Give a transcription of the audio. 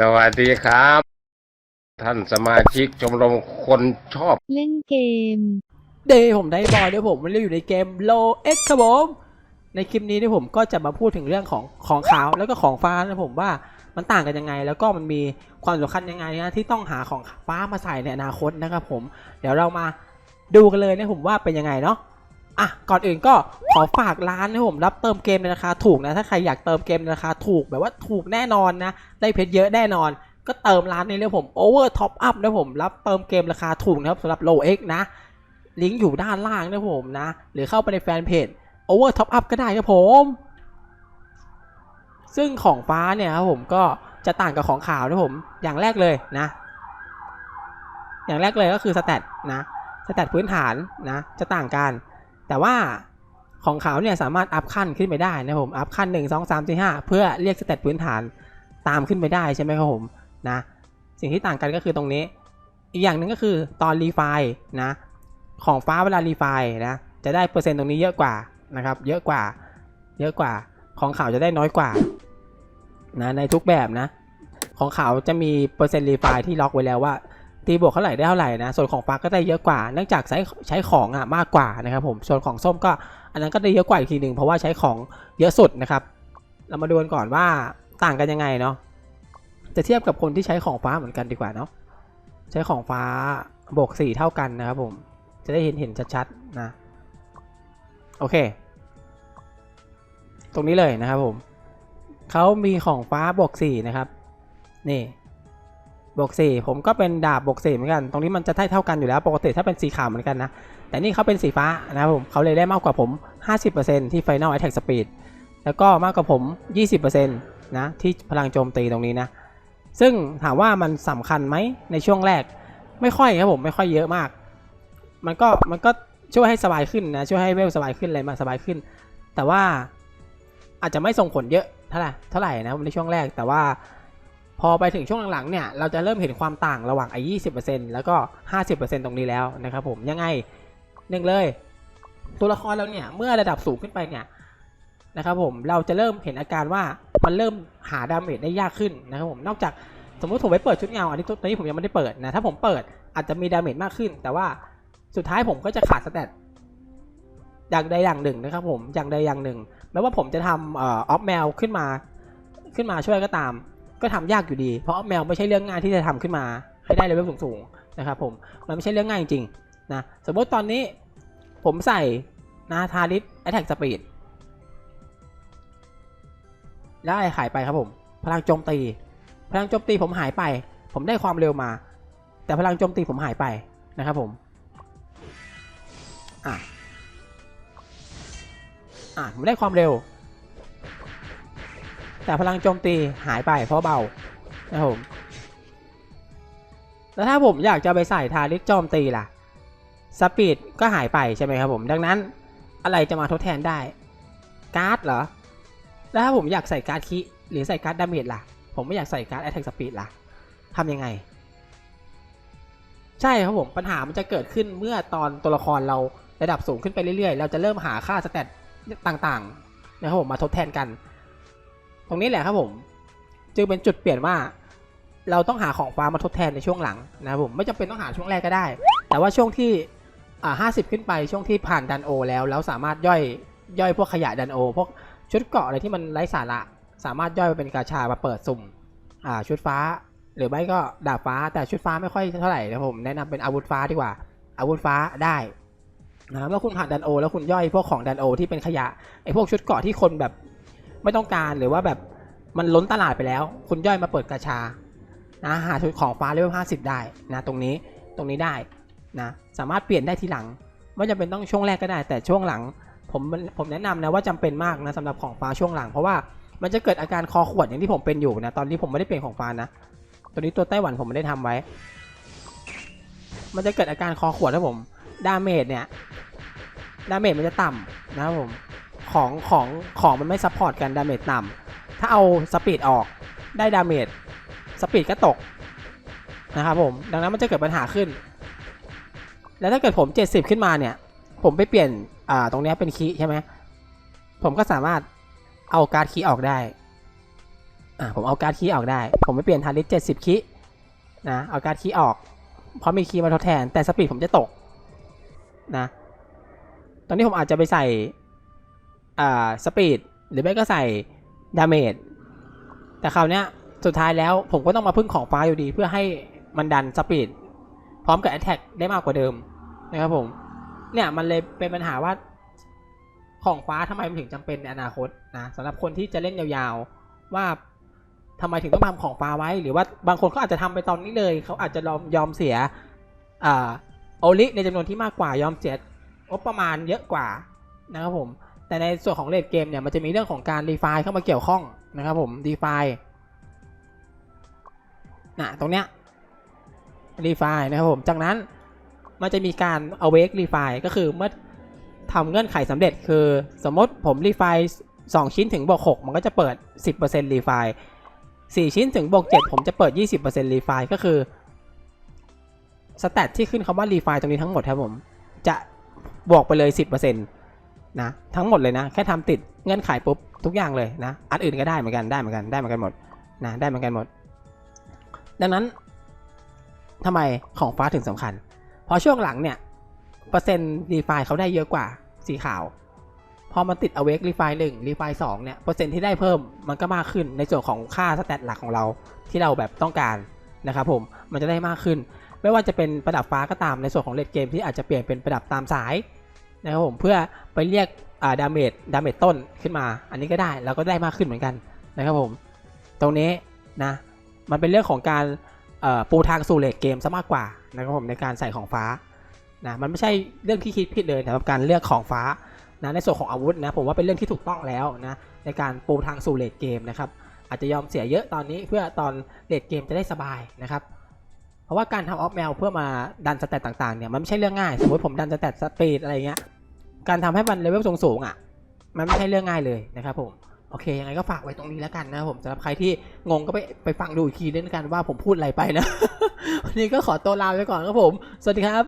สวัสดีครับ ท่านสมาชิกชมรมคนชอบ เล่นเกม เดย์ผมได้บอยด้วยผมมันเล่นอยู่ในเกม Low X ครับผม ในคลิปนี้เนี่ยผมก็จะมาพูดถึงเรื่องของของขาวแล้วก็ของฟ้านะผมว่ามันต่างกันยังไง แล้วก็มันมีความสำคัญยังไงนะที่ต้องหาของฟ้ามาใส่ในอนาคตนะครับผม เดี๋ยวเรามาดูกันเลยนะผมว่าเป็นยังไงเนาะ อะก่อนอื่นก็ขอฝากร้านนะผมรับเติมเกมในราคาถูกนะ ถ้าใครอยากเติมเกมในราคาถูกแบบว่าถูกแน่นอนนะ ได้เพชรเยอะแน่นอน ก็เติมร้านนี้เลยผม Over Top Up นะผมรับเติมเกมราคาถูกนะครับสำหรับ Low X นะ ลิงก์อยู่ด้านล่างนะผมนะ หรือเข้าไปในแฟนเพจ Over Top Up ก็ได้ครับผม ซึ่งของฟ้าเนี่ยครับผมก็จะต่างกับของขาวนะผม อย่างแรกเลยนะ อย่างแรกเลยก็คือสแตทนะสแตทพื้นฐานนะ จะต่างกัน แต่ว่าของเขาเนี่ยสามารถอัพขั้นขึ้นไปได้นะผม อัพขั้น 1 2 3 4 5 เพื่อเรียกสแตทพื้นฐานตามขึ้นไปได้ใช่ไหมครับผมนะสิ่งที่ต่างกันก็คือตรงนี้ อีกอย่างหนึ่งก็คือตอนรีไฟล์นะของฟ้าเวลารีไฟล์นะจะได้เปอร์เซ็นต์ตรงนี้เยอะกว่านะครับ เยอะกว่า เยอะกว่า ของขาวจะได้น้อยกว่านะในทุกแบบนะ ของขาวจะมีเปอร์เซ็นต์รีไฟล์ที่ล็อกไว้แล้วว่า ตีบวกเท่าไหร่ได้เท่าไหร่นะ ส่วนของฟ้าก็ได้เยอะกว่า เนื่องจากใช้ใช้ของอะมากกว่านะครับผม ส่วนของส้มก็อันนั้นก็ได้เยอะกว่าอีกทีหนึ่งเพราะว่าใช้ของเยอะสุดนะครับ เรามาดูกันก่อนว่าต่างกันยังไงเนาะ จะเทียบกับคนที่ใช้ของฟ้าเหมือนกันดีกว่าเนาะ ใช้ของฟ้าบวกสี่เท่ากันนะครับผม จะได้เห็นเห็นชัดๆนะ โอเค ตรงนี้เลยนะครับผม เขามีของฟ้าบวกสี่นะครับ นี่ บวกสี่ผมก็เป็นดาบบวกสี่เหมือนกัน ตรงนี้มันจะได้เท่ากันอยู่แล้ว ปกติถ้าเป็นสีขาวเหมือนกันนะ แต่นี่เขาเป็นสีฟ้านะครับผมเขาเลยได้มากกว่าผม 50%ที่ Final Attack Speed แล้วก็มากกว่าผม 20%นะที่พลังโจมตีตรงนี้นะ ซึ่งถามว่ามันสำคัญไหมในช่วงแรก ไม่ค่อยครับผมไม่ค่อยเยอะมาก มันก็มันก็ช่วยให้สบายขึ้นนะช่วยให้เวลสบายขึ้นอะไรมาสบายขึ้น แต่ว่าอาจจะไม่ส่งผลเยอะเท่าไหร่เท่าไหร่นะในช่วงแรกแต่ว่า พอไปถึงช่วงหลังๆเนี่ยเราจะเริ่มเห็นความต่างระหว่างไอ้ยี่สิบเปอร์เซ็นต์แล้วก็ห้าสิบเปอร์เซ็นต์ตรงนี้แล้วนะครับผมยังไงหนึ่งเลย ตัวละครเราเนี่ยเมื่อระดับสูงขึ้นไปเนี่ยนะครับผมเราจะเริ่มเห็นอาการว่ามันเริ่มหาดาเมจได้ยากขึ้นนะครับผมนอกจากสมมติผมไปเปิดชุดเงาอันนี้ตอนนี้ผมยังไม่ได้เปิดนะถ้าผมเปิดอาจจะมีดาเมจมากขึ้น แต่ว่าสุดท้ายผมก็จะขาดสเตตอย่างใดอย่างหนึ่งนะครับผมอย่างใดอย่างหนึ่งแม้ว่าผมจะทำออฟแมวขึ้นมาขึ้นมาช่วยก็ตาม ก็ทำยากอยู่ดี เพราะแมวไม่ใช่เรื่องง่ายที่จะทำขึ้นมาให้ได้เลเวลสูงๆนะครับผมมันไม่ใช่เรื่องง่ายจริงๆนะสมมติตอนนี้ผมใส่นาทาริสแอตแทกสปีดแล้วอะไรขายไปครับผม พลังโจมตี พลังโจมตีผมหายไป ผมได้ความเร็วมา แต่พลังโจมตีผมหายไปนะครับผมอะอะผมได้ความเร็ว แต่พลังโจมตีหายไปเพราะเบานะครับผมแล้วถ้าผมอยากจะไปใส่ทาริสโจมตีล่ะสปีดก็หายไปใช่ไหมครับผม ดังนั้นอะไรจะมาทดแทนได้ การ์ดเหรอ แล้วถ้าผมอยากใส่การ์ดคิหรือใส่การ์ดดาเมจล่ะ ผมไม่อยากใส่การ์ด Attack Speed ล่ะทำยังไง ใช่ครับผมปัญหามันจะเกิดขึ้นเมื่อตอนตัวละครเราระดับสูงขึ้นไปเรื่อยๆ เราจะเริ่มหาค่าสเตตต่างๆนะครับผมมาทดแทนกัน รงนี้แหละครับผม จึงเป็นจุดเปลี่ยนว่า เราต้องหาของฟ้ามาทดแทนในช่วงหลังนะครับผมไม่จำเป็นต้องหาช่วงแรกก็ได้ แต่ว่าช่วงที่อ่าห้าสิบขึ้นไปช่วงที่ผ่านดันโอ แล้วแล้วสามารถย่อยย่อยพวกขยะดันโอ พวกชุดเกาะอะไรที่มันไร้สาระสามารถย่อยไปเป็นกาชามาเปิดสุ่มอ่าชุดฟ้า หรือไม่ก็ดาบฟ้าแต่ชุดฟ้าไม่ค่อยเท่าไหร่นะผมแนะนำเป็นอาวุธฟ้าดีกว่า อาวุธฟ้าได้นะเมื่อคุณผ่านดันโอ แล้วคุณย่อยพวกของดันโอ ที่เป็นขยะไอ้พวกชุดเกาะที่คนแบบ ไม่ต้องการหรือว่าแบบมันล้นตลาดไปแล้ว คุณย่อยมาเปิดกาชานะหาชุดของฟ้าเลเวลห้าสิบได้นะตรงนี้ตรงนี้ได้นะสามารถเปลี่ยนได้ทีหลัง ไม่จำเป็นต้องช่วงแรกก็ได้ แต่ช่วงหลังผมผมแนะนำนะว่าจำเป็นมากนะสำหรับของฟ้าช่วงหลัง เพราะว่ามันจะเกิดอาการคอขวดอย่างที่ผมเป็นอยู่นะตอนนี้ผมไม่ได้เปลี่ยนของฟ้านะตัวนี้ตัวไต้หวันผมไม่ได้ทำไว้ มันจะเกิดอาการคอขวดนะผมดาเมจเนี่ยดาเมจมันจะต่ำนะครับผม ของของของมันไม่ซัพพอร์ตกันดาเมจต่ำถ้าเอาสปีดออกได้ดาเมจสปีดก็ตกนะครับผม ดังนั้นมันจะเกิดปัญหาขึ้น แล้วถ้าเกิดผม 70 ขึ้นมาเนี่ย ผมไปเปลี่ยนอ่าตรงนี้เป็นคีใช่ไหมผมก็สามารถเอาการ์ดคีออกได้อะผมเอาการ์ดคีออกได้ ผมไม่เปลี่ยนทาริสเจ็ดสิบคีนะเอาการ์ดคีออก เพราะมีคีมาทดแทนแต่สปีดผมจะตกนะตอนนี้ผมอาจจะไปใส่ อ่าสปีดหรือไม่ก็ใส่ดาเมจแต่คราวเนี้ยสุดท้ายแล้วผมก็ต้องมาพึ่งของฟ้าอยู่ดี เพื่อให้มันดันสปีดพร้อมกับแอ t แทกได้มากกว่าเดิมนะครับผม เนี่ยมันเลยเป็นปัญหาว่าของฟ้าทำไมมันถึงจำเป็นในอนาคตนะสำหรับคนที่จะเล่นยาวๆ ว่าทำไมถึงต้องทำของฟ้าไว้ หรือว่าบางคนเขาอาจจะทำไปตอนนี้เลย เขาอาจจะยอมยอมเสียอ่าโอลิในจำนวนที่มากกว่ายอมเสียงบประมาณเยอะกว่านะครับผม แต่ในส่วนของเลดเกมเนี่ยมันจะมีเรื่องของการรีไฟเข้ามาเกี่ยวข้องนะครับผมรีไฟนะตรงเนี้ยรีไฟนะครับผมจากนั้นมันจะมีการ awake รีไฟก็คือเมื่อทำเงื่อนไขสำเร็จคือสมมติผมรีไฟ2ชิ้นถึงบวก6มันก็จะเปิด 10%รีไฟ4ชิ้นถึงบวก7ผมจะเปิด 20%รีไฟก็คือสแตทที่ขึ้นคำว่ารีไฟตรงนี้ทั้งหมดครับผม จะบวกไปเลย 10% นะทั้งหมดเลยนะ แค่ทำติดเงื่อนไขปุ๊บทุกอย่างเลยนะอันอื่นก็ได้เหมือนกันได้เหมือนกันได้เหมือนกันหมดนะได้เหมือนกันหมด ดังนั้นทำไมของฟ้าถึงสำคัญพราะช่วงหลังเนี่ยเปอร์เซ็นต์รีไฟเขาได้เยอะกว่าสีขาว พอมันติด awake รีไฟหนึ่งรีไฟสองเนี่ยเปอร์เซ็นต์ที่ได้เพิ่มมันก็มากขึ้นในส่วนของค่าสแตทหลักของเราที่เราแบบต้องการนะครับผมมันจะได้มากขึ้น ไม่ว่าจะเป็นประดับฟ้าก็ตามในส่วนของเลดเกมที่อาจจะเปลี่ยนเป็นประดับตามสาย นะครับผมเพื่อไปเรียกอ่าดาเมจดาเมจต้นขึ้นมา อันนี้ก็ได้แล้วก็ได้มากขึ้นเหมือนกันนะครับผม ตรงนี้นะมันเป็นเรื่องของการปูทางสู่เลดเกมซะมากกว่านะครับผมในการใส่ของฟ้านะมันไม่ใช่เรื่องที่คิดผิดเลยสำหรับการเลือกของฟ้านะในส่วนของอาวุธนะผมว่าเป็นเรื่องที่ถูกต้องแล้วนะในการปูทางสู่เลดเกมนะครับอาจจะยอมเสียเยอะตอนนี้เพื่อตอนเลดเกมจะได้สบายนะครับเพราะว่าการทำออฟแมวเพื่อมาดันสเตตต่างๆเนี่ยมันไม่ใช่เรื่องง่าย สมมติผมดันสเตตสปีดอะไรเงี้ย การทำให้มันเลเวลสูงๆอะ มันไม่ใช่เรื่องง่ายเลยนะครับผมโอเคยังไงก็ฝากไว้ตรงนี้แล้วกันนะผมสำหรับใครที่งงก็ไปไปฟังดูอีกทีด้วยกันว่าผมพูดอะไรไปนะวันนี้ก็ขอตัวลาไปก่อนครับผม สวัสดีครับ